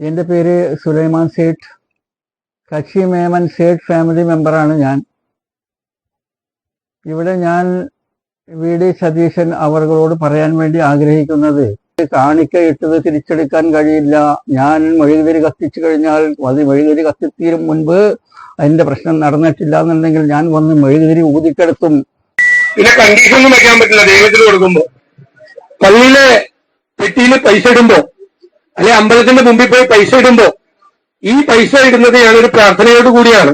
എന്റെ പേര് സുലൈമാൻ സേഠ്. കച്ചി മേമൻ സേഠ് ഫാമിലി മെമ്പറാണ് ഞാൻ. ഇവിടെ ഞാൻ വി ഡി സതീശൻ അവരോട് പറയാൻ വേണ്ടി ആഗ്രഹിക്കുന്നത് കാണിക്കയിട്ടത് തിരിച്ചെടുക്കാൻ കഴിയില്ല. ഞാൻ മെഴുകുതിരി കത്തിച്ചു കഴിഞ്ഞാൽ അത് മെഴുകുതിരി കത്തിത്തീരും മുൻപ് അതിന്റെ പ്രശ്നം നടന്നിട്ടില്ല എന്നുണ്ടെങ്കിൽ ഞാൻ വന്ന് മെഴുകുതിരി ഊതിക്കെടുത്തും. പിന്നെ കണ്ടീഷനൊന്നും വയ്ക്കാൻ പറ്റില്ല. ദൈവത്തിൽ കൊടുക്കുമ്പോ. പള്ളിയിലെ പെട്ടിയിൽ പൈസ ഇടുമ്പോ അല്ലെ അമ്പലത്തിന്റെ മുമ്പിൽ പോയി പൈസ ഇടുമ്പോ ഈ പൈസ ഇടുന്നത് ഞാനൊരു പ്രാർത്ഥനയോട് കൂടിയാണ്.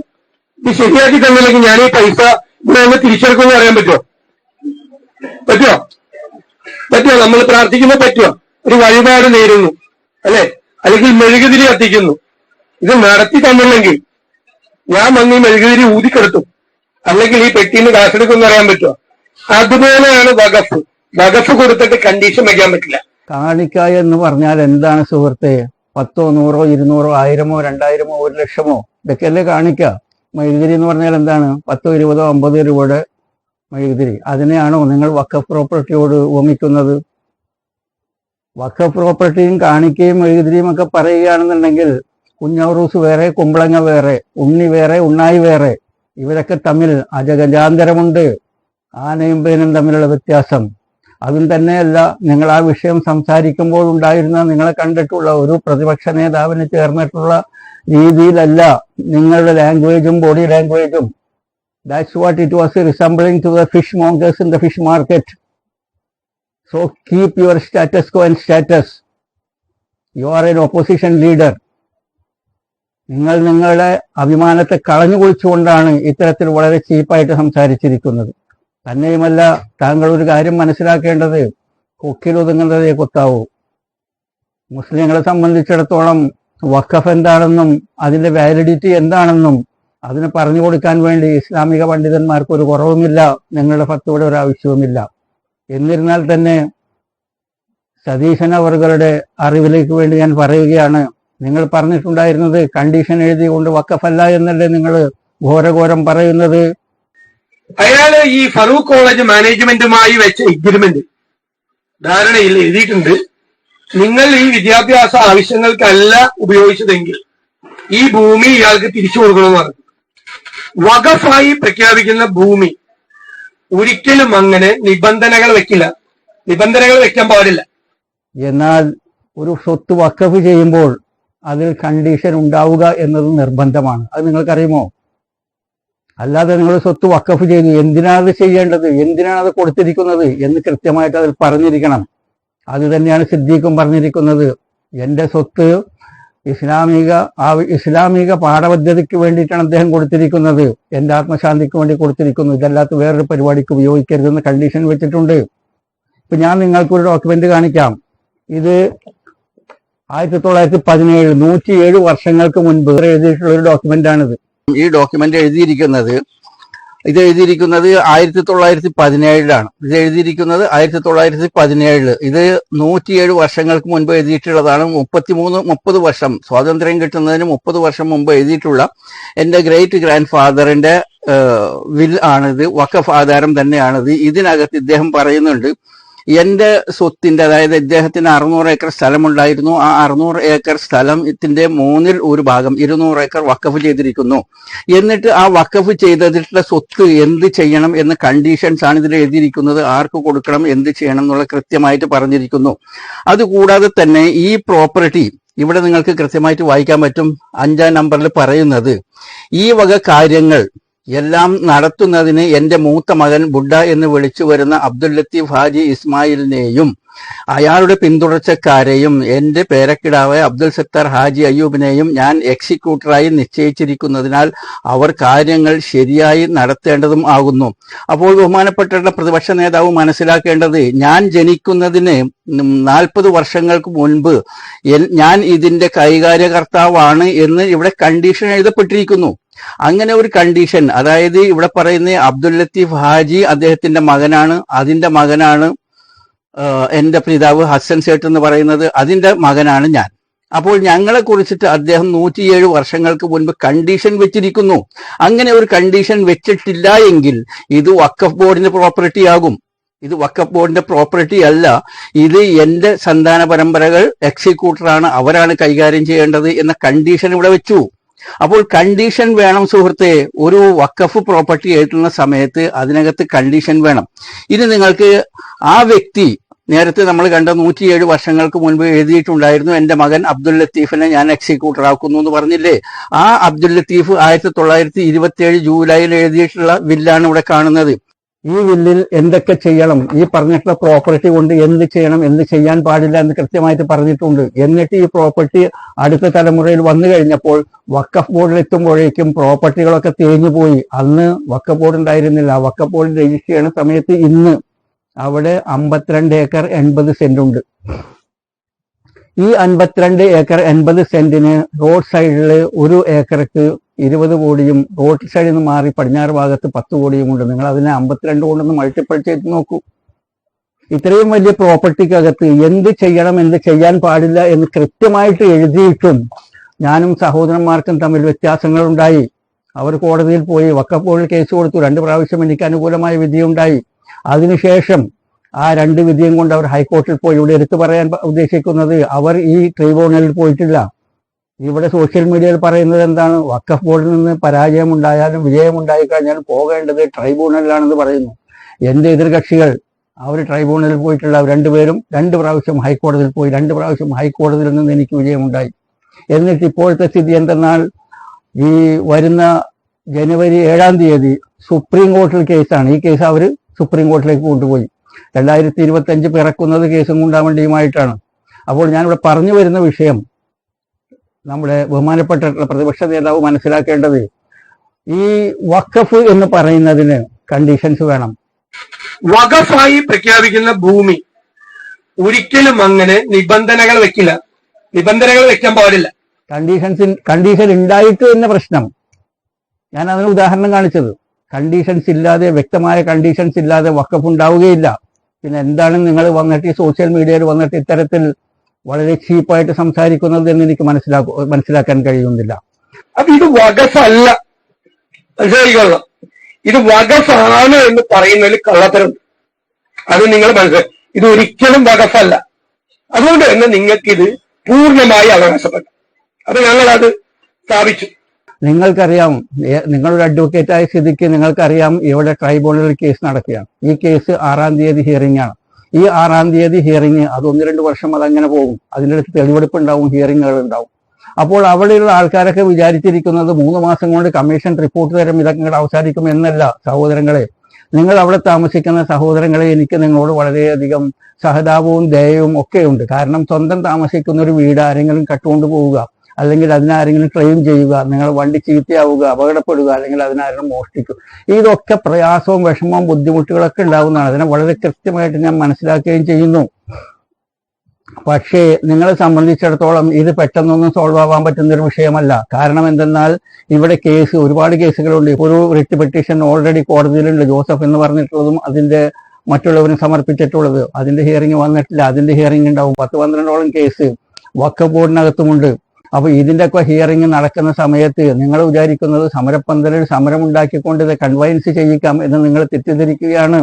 ഇത് ശരിയാക്കി തന്നില്ലെങ്കിൽ ഞാൻ ഈ പൈസ ഇവിടെ നിന്ന് തിരിച്ചെടുക്കുമെന്ന് അറിയാൻ പറ്റുമോ പറ്റുമോ പറ്റുമോ നമ്മൾ പ്രാർത്ഥിക്കുമ്പോൾ പറ്റുമോ ഒരു വഴിപാട് നേരുന്നു അല്ലെ? അല്ലെങ്കിൽ മെഴുകുതിരി കത്തിക്കുന്നു. ഇത് നടത്തി തന്നില്ലെങ്കിൽ ഞാൻ വന്ന് ഈ മെഴുകുതിരി ഊതിക്കെടുത്തു. അല്ലെങ്കിൽ ഈ പെട്ടിന്ന് കാശെടുക്കുമെന്ന് അറിയാൻ പറ്റുമോ അതുപോലെയാണ് വകഫ് വകഫ് കൊടുത്തിട്ട് കണ്ടീഷൻ വയ്ക്കാൻ പറ്റില്ല. കാണിക്ക എന്ന് പറഞ്ഞാൽ എന്താണ് സുഹൃത്തെ? പത്തോ നൂറോ ഇരുന്നൂറോ ആയിരമോ രണ്ടായിരമോ ഒരു ലക്ഷമോ? ഇതൊക്കെയല്ലേ കാണിക്ക. മെഴുകുതിരി എന്ന് പറഞ്ഞാൽ എന്താണ്? പത്തോ ഇരുപതോ അമ്പതോ രൂപയുടെ മെഴുകുതിരി അതിനെയാണോ നിങ്ങൾ വക്ക പ്രോപ്പർട്ടിയോട് ഉപമിക്കുന്നത് വക്ക പ്രോപ്പർട്ടിയും കാണിക്കയും മെഴുകുതിരിയും ഒക്കെ പറയുകയാണെന്നുണ്ടെങ്കിൽ കുഞ്ഞൗറൂസ് വേറെ കുമ്പളങ്ങ വേറെ ഉണ്ണി വേറെ ഉണ്ണായി വേറെ. ഇവരൊക്കെ തമ്മിൽ അജഗജാന്തരമുണ്ട്. ആനയും പേനും തമ്മിലുള്ള വ്യത്യാസം. അതും തന്നെയല്ല നിങ്ങൾ ആ വിഷയം സംസാരിക്കുമ്പോൾ ഉണ്ടായിരുന്ന നിങ്ങളെ കണ്ടിട്ടുള്ള ഒരു പ്രതിപക്ഷ നേതാവിന് ചേർന്നിട്ടുള്ള രീതിയിലല്ല നിങ്ങളുടെ ലാംഗ്വേജും body ലാംഗ്വേജും that's what it was resembling to the fish mongers in the fish market so keep your status quo and status you are an opposition leader നിങ്ങൾ നിങ്ങളുടെ അഭിമാനത്തെ കളഞ്ഞു കുളിച്ചുകൊണ്ടാണ് ഇത്തരത്തിൽ വളരെ ചീപ്പായിട്ട് സംസാരിച്ചിരിക്കുന്നത്. തന്നെയുമല്ല താങ്കൾ ഒരു കാര്യം മനസ്സിലാക്കേണ്ടത് കൊക്കിലൊതുങ്ങുന്നതേ കൊത്താവൂ. മുസ്ലിങ്ങളെ സംബന്ധിച്ചിടത്തോളം വഖഫ് എന്താണെന്നും അതിന്റെ വാലിഡിറ്റി എന്താണെന്നും അതിന് പറഞ്ഞു കൊടുക്കാൻ വേണ്ടി ഇസ്ലാമിക പണ്ഡിതന്മാർക്ക് ഒരു കുറവുമില്ല നിങ്ങളുടെ ഫത്തോടെ ഒരു ആവശ്യവുമില്ല. എന്നിരുന്നാൽ തന്നെ സതീശൻ അവറുകളുടെ അറിവിലേക്ക് വേണ്ടി ഞാൻ പറയുകയാണ്. നിങ്ങൾ പറഞ്ഞിട്ടുണ്ടായിരുന്നത് കണ്ടീഷൻ എഴുതിക്കൊണ്ട് വക്കഫല്ല എന്നല്ലേ നിങ്ങൾ ഘോരഘോരം പറയുന്നത്? അയാൾ ഈ ഫറൂഖ് കോളേജ് മാനേജ്മെന്റുമായി വെച്ച എഗ്രിമെന്റ് ധാരണയിൽ എഴുതിയിട്ടുണ്ട്. നിങ്ങൾ ഈ വിദ്യാഭ്യാസ ആവശ്യങ്ങൾക്കല്ല ഉപയോഗിച്ചതെങ്കിൽ ഈ ഭൂമി ഇയാൾക്ക് തിരിച്ചു കൊടുക്കണമെന്ന് പറഞ്ഞു വകഫായി പ്രഖ്യാപിക്കുന്ന ഭൂമി ഒരിക്കലും അങ്ങനെ നിബന്ധനകൾ വെക്കില്ല. നിബന്ധനകൾ വെക്കാൻ പാടില്ല. എന്നാൽ ഒരു സ്വത്ത് വക്കഫ് ചെയ്യുമ്പോൾ അതിൽ കണ്ടീഷൻ ഉണ്ടാവുക എന്നത് നിർബന്ധമാണ്. അത് നിങ്ങൾക്കറിയുമോ? അല്ലാതെ നിങ്ങൾ സ്വത്ത് വക്കഫ് ചെയ്തു. എന്തിനാണ് ചെയ്യേണ്ടത്? എന്തിനാണ് അത് കൊടുത്തിരിക്കുന്നത് എന്ന് കൃത്യമായിട്ട് അതിൽ പറഞ്ഞിരിക്കണം. അത് തന്നെയാണ് സിദ്ദീഖും പറഞ്ഞിരിക്കുന്നത്. എന്റെ സ്വത്ത് ഇസ്ലാമിക ആ ഇസ്ലാമിക പാഠപദ്ധതിക്ക് വേണ്ടിയിട്ടാണ് അദ്ദേഹം കൊടുത്തിരിക്കുന്നത്. എന്റെ ആത്മശാന്തിക്ക് വേണ്ടി കൊടുത്തിരിക്കുന്നു. ഇതല്ലാത്ത വേറൊരു പരിപാടിക്ക് ഉപയോഗിക്കരുതെന്ന് കണ്ടീഷൻ വെച്ചിട്ടുണ്ട്. ഇപ്പൊ ഞാൻ നിങ്ങൾക്ക് ഒരു ഡോക്യുമെന്റ് കാണിക്കാം. ഇത് ആയിരത്തി തൊള്ളായിരത്തി പതിനേഴ് നൂറ്റിയേഴ് വർഷങ്ങൾക്ക് മുൻപ് എഴുതിയിട്ടുള്ള ഒരു ഡോക്യുമെന്റ് ആണിത്. ഈ ഡോക്യുമെന്റ് എഴുതിയിരിക്കുന്നത് ഇത് എഴുതിയിരിക്കുന്നത് ആയിരത്തി തൊള്ളായിരത്തി പതിനേഴിലാണ് ഇത് എഴുതിയിരിക്കുന്നത് ആയിരത്തി തൊള്ളായിരത്തി പതിനേഴിൽ ഇത് നൂറ്റിയേഴ് വർഷങ്ങൾക്ക് മുൻപ് എഴുതിയിട്ടുള്ളതാണ്. മുപ്പത്തിമൂന്ന് മുപ്പത് വർഷം സ്വാതന്ത്ര്യം കിട്ടുന്നതിന് മുപ്പത് വർഷം മുമ്പ് എഴുതിയിട്ടുള്ള എന്റെ ഗ്രേറ്റ് ഗ്രാൻഡ് ഫാദറിന്റെ വിൽ ആണിത് വക്കഫ് ആധാരം തന്നെയാണിത്. ഇതിനകത്ത് ഇദ്ദേഹം പറയുന്നുണ്ട് എന്റെ സ്വത്തിന്റെ അതായത് ഇദ്ദേഹത്തിന് അറുന്നൂറ് ഏക്കർ സ്ഥലമുണ്ടായിരുന്നു. ആ അറുന്നൂറ് ഏക്കർ സ്ഥലത്തിന്റെ മൂന്നിൽ ഒരു ഭാഗം ഇരുന്നൂറ് ഏക്കർ വക്കഫ് ചെയ്തിരിക്കുന്നു. എന്നിട്ട് ആ വക്കഫ് ചെയ്തിട്ടുള്ള സ്വത്ത് എന്ത് ചെയ്യണം എന്ന കണ്ടീഷൻസ് ആണ് ഇതിൽ എഴുതിയിരിക്കുന്നത്. ആർക്ക് കൊടുക്കണം എന്ത് ചെയ്യണം എന്നുള്ള കൃത്യമായിട്ട് പറഞ്ഞിരിക്കുന്നു. അതുകൂടാതെ തന്നെ ഈ പ്രോപ്പർട്ടി ഇവിടെ നിങ്ങൾക്ക് കൃത്യമായിട്ട് വായിക്കാൻ പറ്റും. അഞ്ചാം നമ്പറിൽ പറയുന്നത് ഈ വക കാര്യങ്ങൾ എല്ലാം നടത്തുന്നതിന് എന്റെ മൂത്ത മകൻ ബുഡ എന്ന് വിളിച്ചു വരുന്ന അബ്ദുൽ ലത്തീഫ് ഹാജി ഇസ്മായിലിനെയും അയാളുടെ പിന്തുടർച്ചക്കാരെയും എന്റെ പേരക്കിടാവ് അബ്ദുൽ സത്താർ ഹാജി അയ്യൂബിനെയും ഞാൻ എക്സിക്യൂട്ടറായി നിശ്ചയിച്ചിരിക്കുന്നതിനാൽ അവർ കാര്യങ്ങൾ ശരിയായി നടത്തേണ്ടതും ആകുന്നു. അപ്പോൾ ബഹുമാനപ്പെട്ട പ്രതിപക്ഷ നേതാവ് മനസ്സിലാക്കേണ്ടത് ഞാൻ ജനിക്കുന്നതിന് നാൽപ്പത് വർഷങ്ങൾക്ക് മുൻപ് ഞാൻ ഇതിന്റെ കൈകാര്യകർത്താവാണ് എന്ന് ഇവിടെ കണ്ടീഷൻ എഴുതപ്പെട്ടിരിക്കുന്നു. അങ്ങനെ ഒരു കണ്ടീഷൻ അതായത് ഇവിടെ പറയുന്ന അബ്ദുൽ ലത്തീഫ് ഹാജി അദ്ദേഹത്തിന്റെ മകനാണ് അതിന്റെ മകനാണ് എന്റെ പിതാവ് ഹസൻ സേട്ട് എന്ന് പറയുന്നത് അതിന്റെ മകനാണ് ഞാൻ. അപ്പോൾ ഞങ്ങളെ കുറിച്ചിട്ട് അദ്ദേഹം നൂറ്റിയേഴ് വർഷങ്ങൾക്ക് മുൻപ് കണ്ടീഷൻ വെച്ചിരിക്കുന്നു. അങ്ങനെ ഒരു കണ്ടീഷൻ വെച്ചിട്ടില്ല എങ്കിൽ ഇത് വക്കഫ് ബോർഡിന്റെ പ്രോപ്പർട്ടി ആകും. ഇത് വക്കഫ് ബോർഡിന്റെ പ്രോപ്പർട്ടി അല്ല. ഇത് എന്റെ സന്താന പരമ്പരകൾ എക്സിക്യൂട്ടറാണ് അവരാണ് കൈകാര്യം ചെയ്യേണ്ടത് എന്ന കണ്ടീഷൻ ഇവിടെ വെച്ചു. അപ്പോൾ കണ്ടീഷൻ വേണം സുഹൃത്തെ. ഒരു വക്കഫ് പ്രോപ്പർട്ടി ആയിട്ടുള്ള സമയത്ത് അതിനകത്ത് കണ്ടീഷൻ വേണം. ഇനി നിങ്ങൾക്ക് ആ വ്യക്തി നേരത്തെ നമ്മൾ കണ്ട നൂറ്റിയേഴ് വർഷങ്ങൾക്ക് മുൻപ് എഴുതിയിട്ടുണ്ടായിരുന്നു എന്റെ മകൻ അബ്ദുൽ ലത്തീഫിനെ ഞാൻ എക്സിക്യൂട്ടർ ആക്കുന്നു എന്ന് പറഞ്ഞില്ലേ? ആ അബ്ദുൽ ലത്തീഫ് ആയിരത്തി തൊള്ളായിരത്തി ഇരുപത്തി ഏഴ് ജൂലൈയിൽ എഴുതിയിട്ടുള്ള വില്ലാണ് ഇവിടെ കാണുന്നത്. ഈ വില്ലിൽ എന്തൊക്കെ ചെയ്യണം? ഈ പറഞ്ഞിട്ടുള്ള പ്രോപ്പർട്ടി കൊണ്ട് എന്ത് ചെയ്യണം? എന്ത് ചെയ്യാൻ പാടില്ല എന്ന് കൃത്യമായിട്ട് പറഞ്ഞിട്ടുണ്ട്. എന്നിട്ട് ഈ പ്രോപ്പർട്ടി അടുത്ത തലമുറയിൽ വന്നു കഴിഞ്ഞപ്പോൾ വക്കഫ് ബോർഡിൽ എത്തുമ്പോഴേക്കും പ്രോപ്പർട്ടികളൊക്കെ തേഞ്ഞു പോയി. അന്ന് വക്കഫ് ബോർഡ് ഉണ്ടായിരുന്നില്ല. വക്കഫ് ബോർഡ് രജിസ്റ്റർ ചെയ്യുന്ന സമയത്ത് ഇന്ന് അവിടെ അമ്പത്തിരണ്ട് ഏക്കർ എൺപത് സെന്റ് ഉണ്ട്. ഈ അൻപത്തിരണ്ട് ഏക്കർ എൺപത് സെന്റിന് റോഡ് സൈഡിൽ ഒരു ഏക്കർക്ക് ഇരുപത് കോടിയും റോഡ് സൈഡിൽ നിന്ന് മാറി പടിഞ്ഞാറ് ഭാഗത്ത് പത്ത് കോടിയും ഉണ്ട്. നിങ്ങൾ അതിനെ അമ്പത്തിരണ്ട് കൊണ്ടൊന്ന് മൾട്ടിപ്പിൾ ചെയ്ത് നോക്കൂ. ഇത്രയും വലിയ പ്രോപ്പർട്ടിക്കകത്ത് എന്ത് ചെയ്യണം എന്ത് ചെയ്യാൻ പാടില്ല എന്ന് കൃത്യമായിട്ട് എഴുതിയിട്ടും ഞാനും സഹോദരന്മാർക്കും തമ്മിൽ വ്യത്യാസങ്ങൾ ഉണ്ടായി അവർ കോടതിയിൽ പോയി വക്കപ്പോഴിൽ കേസ് കൊടുത്തു. രണ്ട് പ്രാവശ്യം എനിക്ക് അനുകൂലമായ വിധിയുണ്ടായി. അതിനുശേഷം ആ രണ്ട് വിധിയും കൊണ്ട് അവർ ഹൈക്കോടതിയിൽ പോയി. ഇവിടെ എടുത്തു പറയാൻ ഉദ്ദേശിക്കുന്നത് അവർ ഈ ട്രൈബ്യൂണലിൽ പോയിട്ടില്ല. ഇവിടെ സോഷ്യൽ മീഡിയയിൽ പറയുന്നത് എന്താണ്? വക്കഫ് ബോർഡിൽ നിന്ന് പരാജയമുണ്ടായാലും വിജയമുണ്ടായി കഴിഞ്ഞാലും പോകേണ്ടത് ട്രൈബ്യൂണലിലാണെന്ന് പറയുന്നു. എന്റെ എതിർകക്ഷികൾ അവർ ട്രൈബ്യൂണലിൽ പോയിട്ടുള്ള രണ്ടുപേരും രണ്ട് പ്രാവശ്യം ഹൈക്കോടതിയിൽ പോയി രണ്ട് പ്രാവശ്യം ഹൈക്കോടതിയിൽ നിന്ന് എനിക്ക് വിജയമുണ്ടായി. എന്നിട്ട് ഇപ്പോഴത്തെ സ്ഥിതി എന്തെന്നാൽ ഈ വരുന്ന ജനുവരി ഏഴാം തീയതി സുപ്രീം കോർട്ടിൽ കേസാണ്. ഈ കേസ് അവർ സുപ്രീം കോർട്ടിലേക്ക് കൊണ്ടുപോയി. രണ്ടായിരത്തി ഇരുപത്തി അഞ്ച് പിറക്കുന്നത് കേസും കൊണ്ടാവേണ്ടിയുമായിട്ടാണ് അപ്പോൾ ഞാനിവിടെ പറഞ്ഞു വരുന്ന വിഷയം നമ്മുടെ ബഹുമാനപ്പെട്ട പ്രതിപക്ഷ നേതാവ് മനസ്സിലാക്കേണ്ടത് ഈ വഖഫ് എന്ന് പറയുന്നതിന് കണ്ടീഷൻസ് വേണം. വഖഫായി പ്രഖ്യാപിക്കുന്ന ഭൂമി ഒരിക്കലും അങ്ങനെ നിബന്ധനകൾ വെക്കില്ല. നിബന്ധനകൾ വെക്കാൻ പാടില്ല. കണ്ടീഷൻസ് കണ്ടീഷൻ ഉണ്ടായിട്ട് തന്നെ പ്രശ്നം. ഞാൻ അതിന് ഉദാഹരണം കാണിച്ചത്. കണ്ടീഷൻസ് ഇല്ലാതെ വ്യക്തമായ കണ്ടീഷൻസ് ഇല്ലാതെ വക്കഫ് ഉണ്ടാവുകയില്ല. പിന്നെ എന്താണ് നിങ്ങൾ വന്നിട്ട് ഈ സോഷ്യൽ മീഡിയയിൽ വന്നിട്ട് ഇത്തരത്തിൽ വളരെ ചീപ്പായിട്ട് സംസാരിക്കുന്നത് എന്ന് എനിക്ക് മനസ്സിലാക്കു മനസ്സിലാക്കാൻ കഴിയുന്നില്ല. അപ്പൊ ഇത് വകസല്ല. മനസ്സിലാക്കിക്കൊള്ളാം ഇത് വകസാണ് എന്ന് പറയുന്നതിൽ കള്ളത്തരം. അത് നിങ്ങൾ മനസ്സിലാക്കി ഇത് ഒരിക്കലും വകസല്ല. അതുകൊണ്ട് തന്നെ നിങ്ങൾക്കിത് പൂർണമായി അവകാശപ്പെട്ടു. അപ്പൊ ഞങ്ങൾ അത് സ്ഥാപിച്ചു. നിങ്ങൾക്കറിയാം നിങ്ങളൊരു അഡ്വക്കേറ്റ് ആയ സ്ഥിതിക്ക് നിങ്ങൾക്കറിയാം ഇവിടെ ട്രൈബ്യൂണലിൽ കേസ് നടക്കുകയാണ്. ഈ കേസ് ആറാം തീയതി ഹിയറിംഗ് ആണ്. ഈ ആറാം തീയതി ഹിയറിങ് അത് ഒന്ന് രണ്ട് വർഷം അതങ്ങനെ പോകും. അടുത്ത് തെളിവെടുപ്പ് ഉണ്ടാവും ഹിയറിങ്ങുകൾ ഉണ്ടാവും. അപ്പോൾ അവിടെയുള്ള ആൾക്കാരൊക്കെ വിചാരിച്ചിരിക്കുന്നത് മൂന്ന് മാസം കൊണ്ട് കമ്മീഷൻ റിപ്പോർട്ട് തരം ഇതൊക്കെ ഇങ്ങോട്ട് അവസാനിക്കും എന്നല്ല സഹോദരങ്ങളെ. നിങ്ങൾ അവിടെ താമസിക്കുന്ന സഹോദരങ്ങളെ എനിക്ക് നിങ്ങളോട് വളരെയധികം സഹതാപവും ദയവും ഒക്കെയുണ്ട് കാരണം സ്വന്തം താമസിക്കുന്ന ഒരു വീട് ആരെങ്കിലും കട്ടുകൊണ്ട് പോവുക. അല്ലെങ്കിൽ അതിനാരെങ്കിലും ക്ലെയിം ചെയ്യുക നിങ്ങൾ വണ്ടി ചീത്തയാവുക അപകടപ്പെടുക അല്ലെങ്കിൽ അതിനാരെങ്കിലും മോഷ്ടിക്കുക. ഇതൊക്കെ പ്രയാസവും വിഷമവും ബുദ്ധിമുട്ടുകളൊക്കെ ഉണ്ടാവുന്നതാണ്. അതിനെ വളരെ കൃത്യമായിട്ട് ഞാൻ മനസ്സിലാക്കുകയും ചെയ്യുന്നു. പക്ഷേ നിങ്ങളെ സംബന്ധിച്ചിടത്തോളം ഇത് പെട്ടെന്നൊന്നും സോൾവ് ആവാൻ പറ്റുന്ന ഒരു വിഷയമല്ല. കാരണം എന്തെന്നാൽ ഇവിടെ കേസ് ഒരുപാട് കേസുകളുണ്ട് ഒരു റിട്ട് പെറ്റീഷൻ ഓൾറെഡി കോടതിയിലുണ്ട്. ജോസഫ് എന്ന് പറഞ്ഞിട്ടുള്ളതും അതിന്റെ മറ്റുള്ളവരും സമർപ്പിച്ചിട്ടുള്ളത്. അതിന്റെ ഹിയറിംഗ് വന്നിട്ടില്ല. അതിന്റെ ഹിയറിംഗ് ഉണ്ടാവും. പത്ത് പന്ത്രണ്ടോളം കേസ് വക്ക ബോർഡിനകത്തുമുണ്ട് അപ്പൊ ഇതിന്റെയൊക്കെ ഹിയറിംഗ് നടക്കുന്ന സമയത്ത് നിങ്ങൾ വിചാരിക്കുന്നത് സമരപ്പന്തലിൽ സമരം ഉണ്ടാക്കിക്കൊണ്ട് ഇത് കൺവൈൻസ് ചെയ്യിക്കാം എന്ന് നിങ്ങൾ തെറ്റിദ്ധരിക്കുകയാണ്.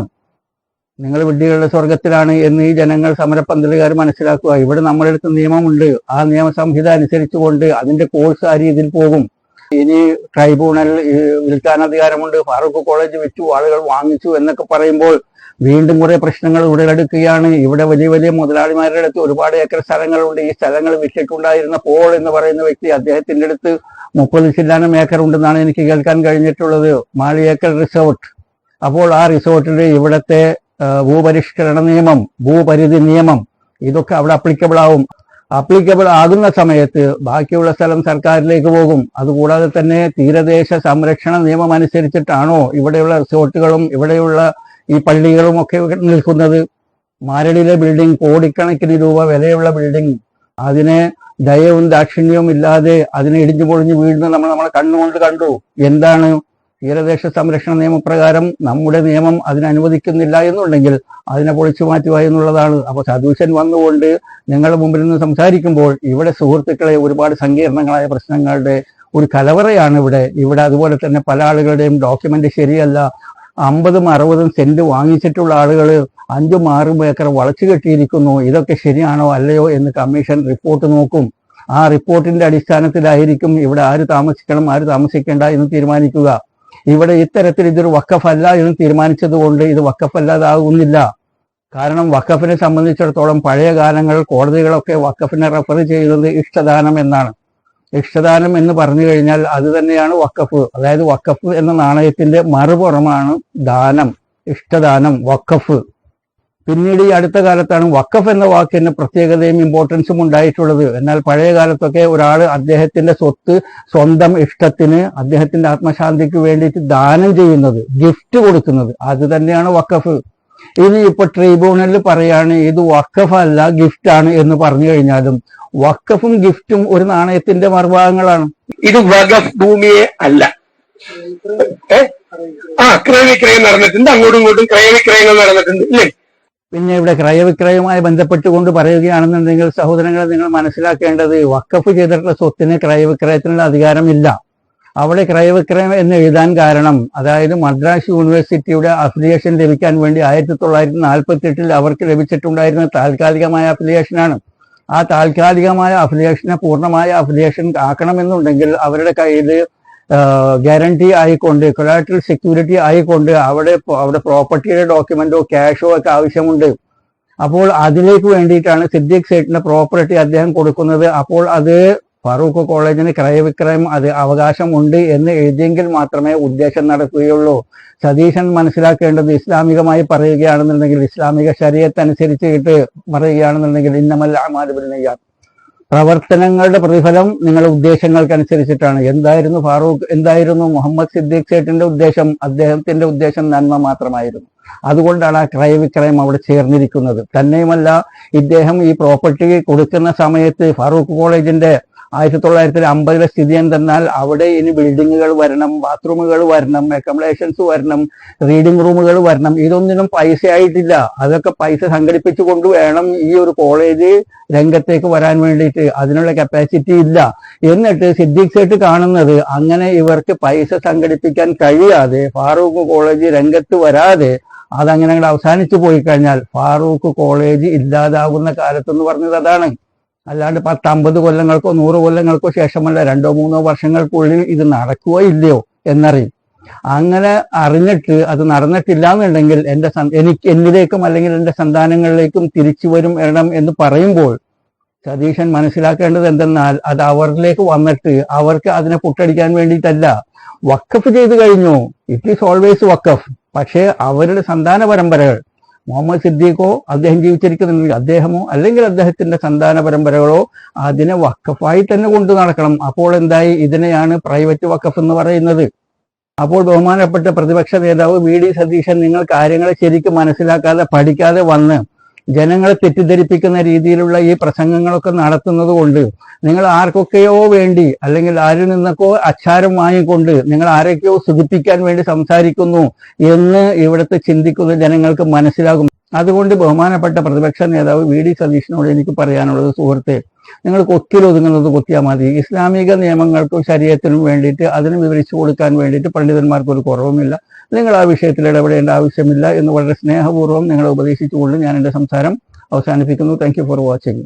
നിങ്ങൾ വിഡ്ഢികളുടെ സ്വർഗത്തിലാണ് എന്ന് ഈ ജനങ്ങൾ സമരപ്പന്തലുകാർ മനസ്സിലാക്കുക. ഇവിടെ നമ്മുടെ അടുത്ത് നിയമമുണ്ട്. ആ നിയമസംഹിത അനുസരിച്ചുകൊണ്ട് അതിന്റെ കോഴ്സ് ആ രീതിയിൽ പോകും. ഇനി ട്രൈബ്യൂണൽ വിൽക്കാൻ അധികാരമുണ്ട്. ഫാറൂഖ് കോളേജ് വിറ്റു ആളുകൾ വാങ്ങിച്ചു എന്നൊക്കെ പറയുമ്പോൾ വീണ്ടും കുറെ പ്രശ്നങ്ങൾ ഉടലെടുക്കുകയാണ് ഇവിടെ വലിയ വലിയ മുതലാളിമാരുടെ അടുത്ത് ഒരുപാട് ഏക്കർ സ്ഥലങ്ങളുണ്ട്. ഈ സ്ഥലങ്ങൾ വിറ്റിട്ടുണ്ടായിരുന്ന പോൾ എന്ന് പറയുന്ന വ്യക്തി അദ്ദേഹത്തിന്റെ അടുത്ത് മുപ്പത് ശില്ലാനം ഏക്കർ ഉണ്ടെന്നാണ് എനിക്ക് കേൾക്കാൻ കഴിഞ്ഞിട്ടുള്ളത്. മാളി ഏക്കർ റിസോർട്ട്. അപ്പോൾ ആ റിസോർട്ടിൽ ഇവിടത്തെ ഭൂപരിഷ്കരണ നിയമം ഭൂപരിധി നിയമം ഇതൊക്കെ അവിടെ അപ്ലിക്കബിൾ ആവും. അപ്ലിക്കബിൾ ആകുന്ന സമയത്ത് ബാക്കിയുള്ള സ്ഥലം സർക്കാരിലേക്ക് പോകും. അതുകൂടാതെ തന്നെ തീരദേശ സംരക്ഷണ നിയമം അനുസരിച്ചിട്ടാണോ ഇവിടെയുള്ള റിസോർട്ടുകളും ഇവിടെയുള്ള ഈ പള്ളികളും ഒക്കെ നിൽക്കുന്നത് മാരടിയിലെ ബിൽഡിംഗ് കോടിക്കണക്കിന് രൂപ വിലയുള്ള ബിൽഡിംഗ് അതിനെ ദയവും ദാക്ഷിണ്യവും ഇല്ലാതെ അതിനെ ഇടിഞ്ഞു പൊളിഞ്ഞു വീഴുന്നത് നമ്മൾ നമ്മളെ കണ്ണുകൊണ്ട് കണ്ടു. എന്താണ് തീരദേശ സംരക്ഷണ നിയമപ്രകാരം നമ്മുടെ നിയമം അതിനനുവദിക്കുന്നില്ല എന്നുണ്ടെങ്കിൽ അതിനെ പൊളിച്ചു മാറ്റുക എന്നുള്ളതാണ്. അപ്പോൾ സതീശൻ വന്നുകൊണ്ട് നിങ്ങളുടെ മുമ്പിൽ നിന്ന് സംസാരിക്കുമ്പോൾ ഇവിടെ സുഹൃത്തുക്കളെ ഒരുപാട് സങ്കീർണങ്ങളായ പ്രശ്നങ്ങളുടെ ഒരു കലവറയാണ് ഇവിടെ. ഇവിടെ അതുപോലെ തന്നെ പല ആളുകളുടെയും ഡോക്യുമെന്റ് ശരിയല്ല. അമ്പതും അറുപതും സെന്റ് വാങ്ങിച്ചിട്ടുള്ള ആളുകൾ അഞ്ചും ആറും ഏക്കർ വളച്ചു കെട്ടിയിരിക്കുന്നു. ഇതൊക്കെ ശരിയാണോ അല്ലയോ എന്ന് കമ്മീഷൻ റിപ്പോർട്ട് നോക്കും. ആ റിപ്പോർട്ടിന്റെ അടിസ്ഥാനത്തിലായിരിക്കും ഇവിടെ ആര് താമസിക്കണം ആര് താമസിക്കേണ്ട എന്ന് തീരുമാനിക്കുക. ഇവിടെ ഇത്തരത്തിൽ ഇതൊരു വക്കഫല്ല എന്ന് തീരുമാനിച്ചതുകൊണ്ട് ഇത് വക്കഫല്ലാതാകുന്നില്ല കാരണം വക്കഫിനെ സംബന്ധിച്ചിടത്തോളം പഴയ കാലങ്ങൾ കോടതികളൊക്കെ വക്കഫിനെ റെഫർ ചെയ്യുന്നത് ഇഷ്ടദാനം എന്നാണ്. ഇഷ്ടദാനം എന്ന് പറഞ്ഞു കഴിഞ്ഞാൽ അത് തന്നെയാണ് വക്കഫ് അതായത് വക്കഫ് എന്ന നാണയത്തിന്റെ മറുപുറമാണ് ദാനം ഇഷ്ടദാനം വക്കഫ് പിന്നീട് ഈ അടുത്ത കാലത്താണ് വക്കഫ് എന്ന വാക്കിന് പ്രത്യേകതയും ഇമ്പോർട്ടൻസും ഉണ്ടായിട്ടുള്ളത്. എന്നാൽ പഴയ കാലത്തൊക്കെ ഒരാൾ അദ്ദേഹത്തിന്റെ സ്വത്ത് സ്വന്തം ഇഷ്ടത്തിന് അദ്ദേഹത്തിന്റെ ആത്മശാന്തിക്ക് വേണ്ടിയിട്ട് ദാനം ചെയ്യുന്നത് ഗിഫ്റ്റ് കൊടുക്കുന്നത്. അത് തന്നെയാണ് വക്കഫ് ഇനി ഇപ്പൊ ട്രിബ്യൂണലിൽ പറയാണ് ഇത് വക്കഫ് അല്ല ഗിഫ്റ്റ് ആണ് എന്ന് പറഞ്ഞു കഴിഞ്ഞാലും വക്കഫും ഗിഫ്റ്റും ഒരു നാണയത്തിന്റെ മറുഭാഗങ്ങളാണ് ഇത് വകഫ് ഭൂമിയെ അല്ല. ആ ക്രയവിക്രയം നടന്നിട്ടുണ്ട്. അങ്ങോട്ടും ഇങ്ങോട്ടും ക്രയവിക്രയങ്ങൾ നടന്നിട്ടുണ്ട് ഇല്ലേ? പിന്നെ ഇവിടെ ക്രയവിക്രയവുമായി ബന്ധപ്പെട്ടുകൊണ്ട് പറയുകയാണെന്നുണ്ടെങ്കിൽ സഹോദരങ്ങളെ നിങ്ങൾ മനസ്സിലാക്കേണ്ടത് വക്കഫ് ചെയ്തിട്ടുള്ള സ്വത്തിന് ക്രയവിക്രയത്തിനുള്ള അധികാരമില്ല. അവിടെ ക്രയവിക്രയം എന്ന് എഴുതാൻ കാരണം അതായത് മദ്രാസ് യൂണിവേഴ്സിറ്റിയുടെ അഫിലിയേഷൻ ലഭിക്കാൻ വേണ്ടി ആയിരത്തി തൊള്ളായിരത്തി നാൽപ്പത്തി എട്ടിൽ അവർക്ക് ലഭിച്ചിട്ടുണ്ടായിരുന്ന താൽക്കാലികമായ അഫിലിയേഷനാണ് ആ താൽക്കാലികമായ അഫിലിയേഷനെ പൂർണമായ അഫിലിയേഷൻ ആക്കണമെന്നുണ്ടെങ്കിൽ അവരുടെ കയ്യിൽ ഗ്യാരണ്ടി ആയിക്കൊണ്ട് കൊളാട്രൽ സെക്യൂരിറ്റി ആയിക്കൊണ്ട് അവിടെ അവിടെ പ്രോപ്പർട്ടിയുടെ ഡോക്യുമെന്റോ ക്യാഷോ ഒക്കെ ആവശ്യമുണ്ട്. അപ്പോൾ അതിലേക്ക് വേണ്ടിയിട്ടാണ് സിദ്ദീഖ് സേട്ടിന്റെ പ്രോപ്പർട്ടി അദ്ദേഹം കൊടുക്കുന്നത്. അപ്പോൾ അത് ഫറൂഖ് കോളേജിന് ക്രയവിക്രയം അത് അവകാശമുണ്ട് എന്ന് എഴുതിയെങ്കിൽ മാത്രമേ ഉദ്ദേശം നടക്കുകയുള്ളൂ. സതീശൻ മനസ്സിലാക്കേണ്ടത് ഇസ്ലാമികമായി പറയുകയാണെന്നുണ്ടെങ്കിൽ ഇസ്ലാമിക ശരീരത്തെ അനുസരിച്ചിട്ട് പറയുകയാണെന്നുണ്ടെങ്കിൽ ഇന്നമല്ല അമാലുബിനെയ്യാൻ പ്രവർത്തനങ്ങളുടെ പ്രതിഫലം നിങ്ങളുടെ ഉദ്ദേശങ്ങൾക്കനുസരിച്ചിട്ടാണ്. എന്തായിരുന്നു ഫാറൂഖ് എന്തായിരുന്നു മുഹമ്മദ് സിദ്ദീഖ് സേട്ടിന്റെ ഉദ്ദേശം? അദ്ദേഹത്തിന്റെ ഉദ്ദേശം നന്മ മാത്രമായിരുന്നു. അതുകൊണ്ടാണ് ആ ക്രയവിക്രയം അവിടെ ചേർന്നിരിക്കുന്നത്. തന്നെയുമല്ല ഇദ്ദേഹം ഈ പ്രോപ്പർട്ടി കൊടുക്കുന്ന സമയത്ത് ഫാറൂഖ് കോളേജിന്റെ ആയിരത്തി തൊള്ളായിരത്തി അമ്പതിലെ സ്ഥിതി എന്തെന്നാൽ അവിടെ ഇനി ബിൽഡിങ്ങുകൾ വരണം ബാത്റൂമുകൾ വരണം അക്കോമഡേഷൻസ് വരണം റീഡിംഗ് റൂമുകൾ വരണം. ഇതൊന്നിനും പൈസ ആയിട്ടില്ല അതൊക്കെ പൈസ സംഘടിപ്പിച്ചുകൊണ്ട് വേണം ഈ ഒരു കോളേജ് രംഗത്തേക്ക് വരാൻ വേണ്ടിയിട്ട്. അതിനുള്ള കപ്പാസിറ്റി ഇല്ല. എന്നിട്ട് സിദ്ദീഖ് സേട്ട് കാണുന്നത് അങ്ങനെ ഇവർക്ക് പൈസ സംഘടിപ്പിക്കാൻ കഴിയാതെ ഫാറൂഖ് കോളേജ് രംഗത്ത് വരാതെ അതങ്ങനെ അവസാനിച്ചു പോയി കഴിഞ്ഞാൽ ഫാറൂഖ് കോളേജ് ഇല്ലാതാകുന്ന കാലത്തെന്ന് പറഞ്ഞത് അതാണ്. അല്ലാണ്ട് പത്തമ്പത് കൊല്ലങ്ങൾക്കോ നൂറ് കൊല്ലങ്ങൾക്കോ ശേഷമല്ല രണ്ടോ മൂന്നോ വർഷങ്ങൾക്കുള്ളിൽ ഇത് നടക്കുകയോ ഇല്ലയോ എന്നറിയും. അങ്ങനെ അറിഞ്ഞിട്ട് അത് നടന്നിട്ടില്ല എന്നുണ്ടെങ്കിൽ എന്റെ എനിക്ക് എന്നിലേക്കും അല്ലെങ്കിൽ എന്റെ സന്താനങ്ങളിലേക്കും തിരിച്ചു വരും വേണം എന്ന് പറയുമ്പോൾ സതീശൻ മനസ്സിലാക്കേണ്ടത് എന്തെന്നാൽ അത് അവരിലേക്ക് വന്നിട്ട് അവർക്ക് അതിനെ പുട്ടടിക്കാൻ വേണ്ടിയിട്ടല്ല. വക്കഫ് ചെയ്തു കഴിഞ്ഞു. ഇറ്റ് ഈസ് ഓൾവേസ് വക്കഫ് പക്ഷേ അവരുടെ സന്താന പരമ്പരകൾ മുഹമ്മദ് സിദ്ദീഖോ അദ്ദേഹം ജീവിച്ചിരിക്കുന്നുണ്ടെങ്കിൽ അദ്ദേഹമോ അല്ലെങ്കിൽ അദ്ദേഹത്തിന്റെ സന്താന പരമ്പരകളോ അതിനെ വക്കഫായി തന്നെ കൊണ്ടു നടക്കണം. അപ്പോൾ എന്തായി? ഇതിനെയാണ് പ്രൈവറ്റ് വക്കഫ് എന്ന് പറയുന്നത്. അപ്പോൾ ബഹുമാനപ്പെട്ട പ്രതിപക്ഷ നേതാവ് വി ഡി സതീശൻ നിങ്ങൾ കാര്യങ്ങളെ ശരിക്കും മനസ്സിലാക്കാതെ പഠിക്കാതെ വന്ന് ജനങ്ങളെ തെറ്റിദ്ധരിപ്പിക്കുന്ന രീതിയിലുള്ള ഈ പ്രസംഗങ്ങളൊക്കെ നടത്തുന്നത് കൊണ്ട് നിങ്ങൾ ആർക്കൊക്കെയോ വേണ്ടി അല്ലെങ്കിൽ ആരിൽ നിന്നൊക്കെ അച്ചാരം വാങ്ങിക്കൊണ്ട് നിങ്ങൾ ആരൊക്കെയോ സുഖിപ്പിക്കാൻ വേണ്ടി സംസാരിക്കുന്നു എന്ന് ഇവിടുത്തെ ചിന്തിക്കുന്ന ജനങ്ങൾക്ക് മനസ്സിലാകും. അതുകൊണ്ട് ബഹുമാനപ്പെട്ട പ്രതിപക്ഷ നേതാവ് വി ഡി സതീഷിനോട് എനിക്ക് പറയാനുള്ളത് സുഹൃത്തെ നിങ്ങൾ കൊത്തിലൊതുങ്ങുന്നത് കൊത്തിയാൽ മതി. ഇസ്ലാമിക നിയമങ്ങൾക്കും ശരീരത്തിനും വേണ്ടിയിട്ട് അതിന് വിവരിച്ചു കൊടുക്കാൻ വേണ്ടിയിട്ട് പണ്ഡിതന്മാർക്ക് ഒരു കുറവുമില്ല. നിങ്ങൾ ആ വിഷയത്തിൽ ഇടപെടേണ്ട ആവശ്യമില്ല എന്ന് വളരെ സ്നേഹപൂർവം നിങ്ങളെ ഉപദേശിച്ചുകൊണ്ട് ഞാൻ എന്റെ സംസാരം അവസാനിപ്പിക്കുന്നു. Thank for watching